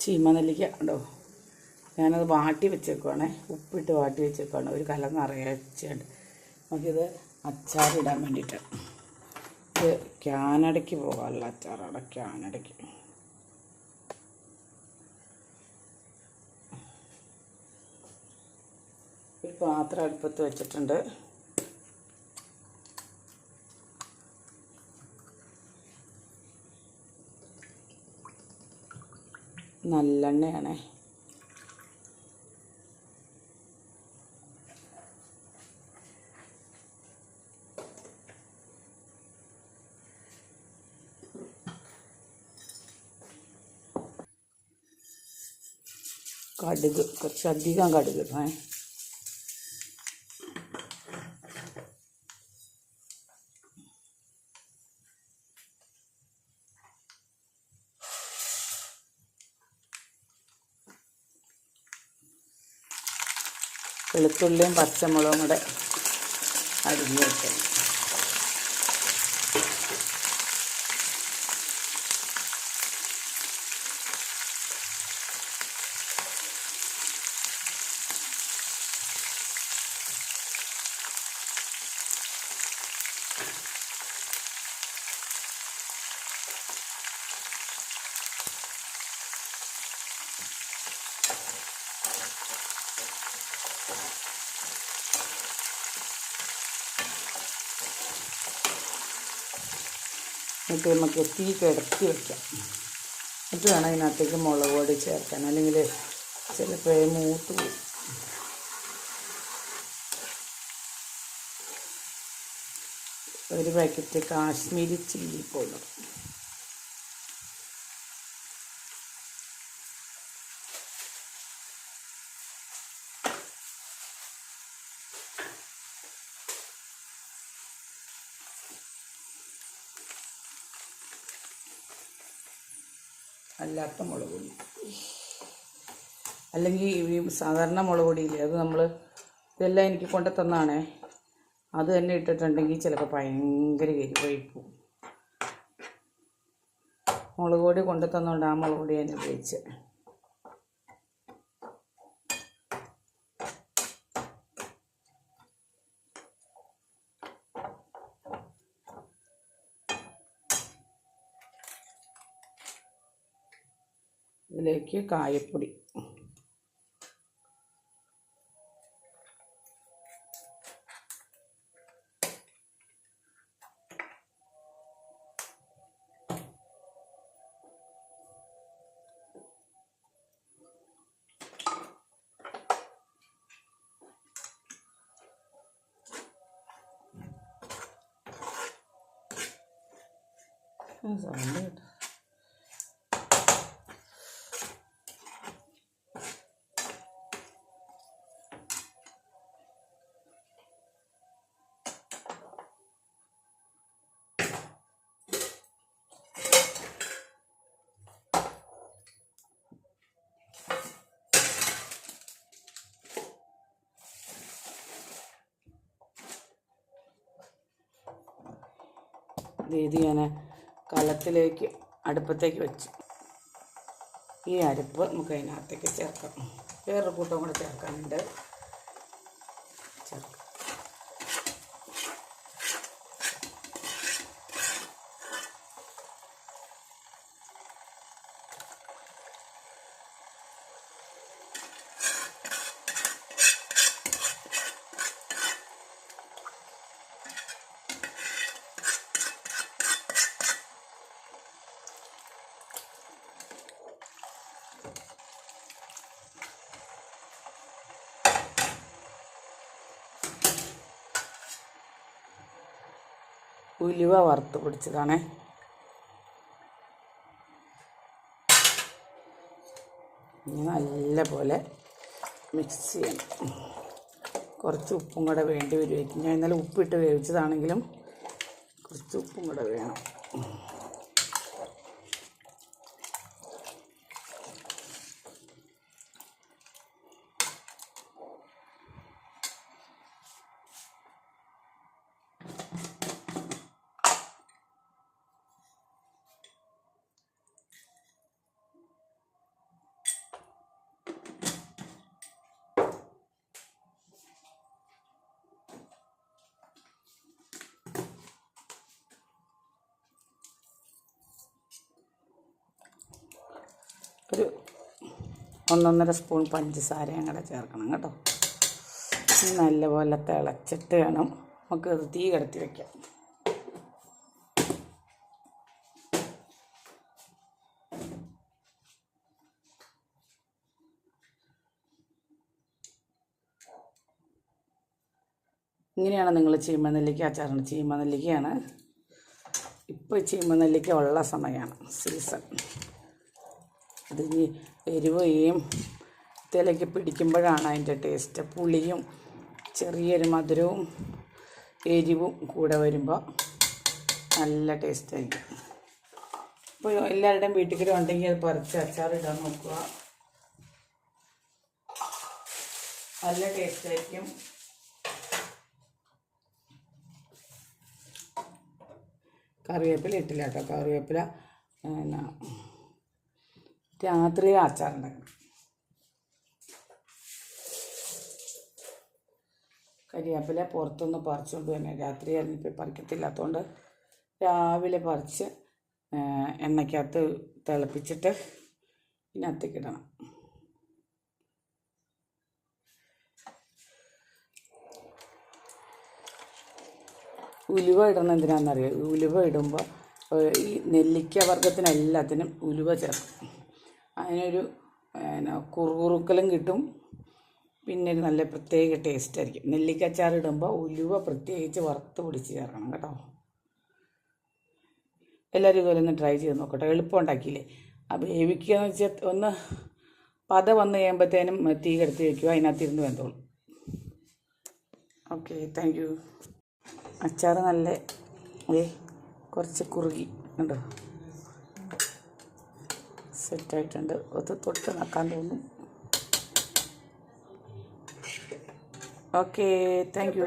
ചീമ നെല്ലിക്ക ഉണ്ടോ? ഞാനത് വാട്ടി വെച്ചേക്കുവാണേ. ഉപ്പിട്ട് വാട്ടി വെച്ചേക്കുവാണ്. ഒരു കലം നിറയച്ചുണ്ട് നമുക്കിത് അച്ചാറിടാൻ വേണ്ടിയിട്ട്. ഇത് കാനഡയ്ക്ക് പോകാനുള്ള അച്ചാറാണ് കാനഡയ്ക്ക് ഒരു പാത്രം അടുപ്പത്ത് വെച്ചിട്ടുണ്ട്. നല്ലെണ്ണയാണേ. കടുക് കുറച്ചധികം കടുക് ഇടണേ. വെളുത്തുള്ളിയും പച്ചമുളകും കൂടെ അരിഞ്ഞ് വെക്കണം എന്നിട്ട് നമുക്ക് തീ കിടത്തി വെക്കാം. എന്നിട്ട് വേണം അതിനകത്തേക്ക് മുളക് പൊടി ചേർക്കാൻ. അല്ലെങ്കിൽ ചിലപ്പോൾ മൂത്ത് പോകും. ഒരു പാക്കറ്റ് കാശ്മീരി ചില്ലി പൗഡർ അല്ലാത്ത മുളക് പൊടി. അല്ലെങ്കിൽ ഈ സാധാരണ മുളക് പൊടിയില്ലേ അത് നമ്മൾ ഇതെല്ലാം എനിക്ക് കൊണ്ടു തന്നാണ്. അത് തന്നെ ഇട്ടിട്ടുണ്ടെങ്കിൽ ചിലപ്പോൾ ഭയങ്കര കഴിപ്പും മുളക് പൊടി കൊണ്ടു തന്നുകൊണ്ട് ആ മുളക് പൊടി ഞാൻ ഉപയോഗിച്ചത് ഇതിലേക്ക് കായപ്പൊടി. സൗണ്ട് കേട്ടോ. ഇത് ഞാൻ കലത്തിലേക്ക് അടുപ്പത്തേക്ക് വെച്ച്. ഈ അരപ്പ് നമുക്ക് അതിനകത്തേക്ക് ചേർക്കാം. വേറൊരു കൂട്ടം കൂടെ ചേർക്കാനുണ്ട് ചേർക്കാം ഉലുവ വറുത്ത് പിടിച്ചതാണ്. നല്ലപോലെ നല്ല പോലെ മിക്സ് ചെയ്യണം. കുറച്ച് ഉപ്പും കൂടെ വേണ്ടി വരുമായിരിക്കും ഞാൻ ഇന്നലെ ഉപ്പിട്ട് വേവിച്ചതാണെങ്കിലും കുറച്ച് ഉപ്പും കൂടെ വേണം. ഒരു ഒന്നൊന്നര സ്പൂൺ പഞ്ചസാരയും കൂടെ ചേർക്കണം കേട്ടോ. നല്ലപോലെ തിളച്ചിട്ട് വേണം നമുക്ക് അത് തീ കിടത്തി വയ്ക്കാം ഇങ്ങനെയാണ് നിങ്ങൾ ചീമനെല്ലിക്ക അച്ചാറിന് ചീമനെല്ലിക്കയാണ്. ഇപ്പോൾ ചീമനെല്ലിക്ക ഉള്ള സമയമാണ് സീസൺ അത് ഇനി എരിവയും തിലയ്ക്ക് പിടിക്കുമ്പോഴാണ് അതിന്റെ ടേസ്റ്റ് പുളിയും ചെറിയൊരു മധുരവും എരിവും കൂടെ വരുമ്പോൾ നല്ല ടേസ്റ്റായിരിക്കും അപ്പോൾ എല്ലാവരുടെയും വീട്ടിൽ ഉണ്ടെങ്കിൽ അത് പറിച്ച് അച്ചാറിടാൻ നോക്കുക. നല്ല ടേസ്റ്റായിരിക്കും കറിവേപ്പില ഇട്ടില്ല കേട്ടോ കറിവേപ്പില പിന്നെ രാത്രി അച്ചാറുണ്ടാക്കണം കരിയാപ്പില പുറത്തുനിന്ന് പറിച്ചുകൊണ്ട് തന്നെ രാത്രി ഇറങ്ങിപ്പോയി പറിക്കത്തില്ലാത്തതുകൊണ്ട് രാവിലെ പറിച്ച് എണ്ണയ്ക്കകത്ത് തിളപ്പിച്ചിട്ട് പിന്നെ അത്തിക്കിടണം ഉലുവ ഇടണം എന്തിനാണെന്നറിയാം ഉലുവ ഇടുമ്പോൾ ഈ നെല്ലിക്ക വർഗത്തിനെല്ലാത്തിനും ഉലുവ ചേർക്കും അതിനൊരു പിന്നെ കുറുകുറുക്കലും കിട്ടും. പിന്നെ ഒരു നല്ല പ്രത്യേക ടേസ്റ്റ് ആയിരിക്കും. നെല്ലിക്കച്ചാർ ഇടുമ്പോൾ ഉലുവ പ്രത്യേകിച്ച് വറുത്ത് പിടിച്ച് ചേർക്കണം കേട്ടോ. എല്ലാവരും ഇതുപോലെ ഒന്ന് ട്രൈ ചെയ്ത് നോക്കട്ടെ. എളുപ്പം ഉണ്ടാക്കിയില്ലേ? ആ വേവിക്കുക എന്ന് വെച്ചാൽ ഒന്ന് പത വന്ന് കഴിയുമ്പോഴത്തേനും തീ കെടുത്ത് വയ്ക്കുക അതിനകത്തിരുന്ന് വെന്തോളും. ഓക്കെ താങ്ക് യു അച്ചാർ നല്ല ഏ കുറച്ച് കുറുകി. ഉണ്ടോ സെറ്റായിട്ടുണ്ട്. അത് തൊട്ട് നക്കാൻ തോന്നും ഓക്കെ താങ്ക് യു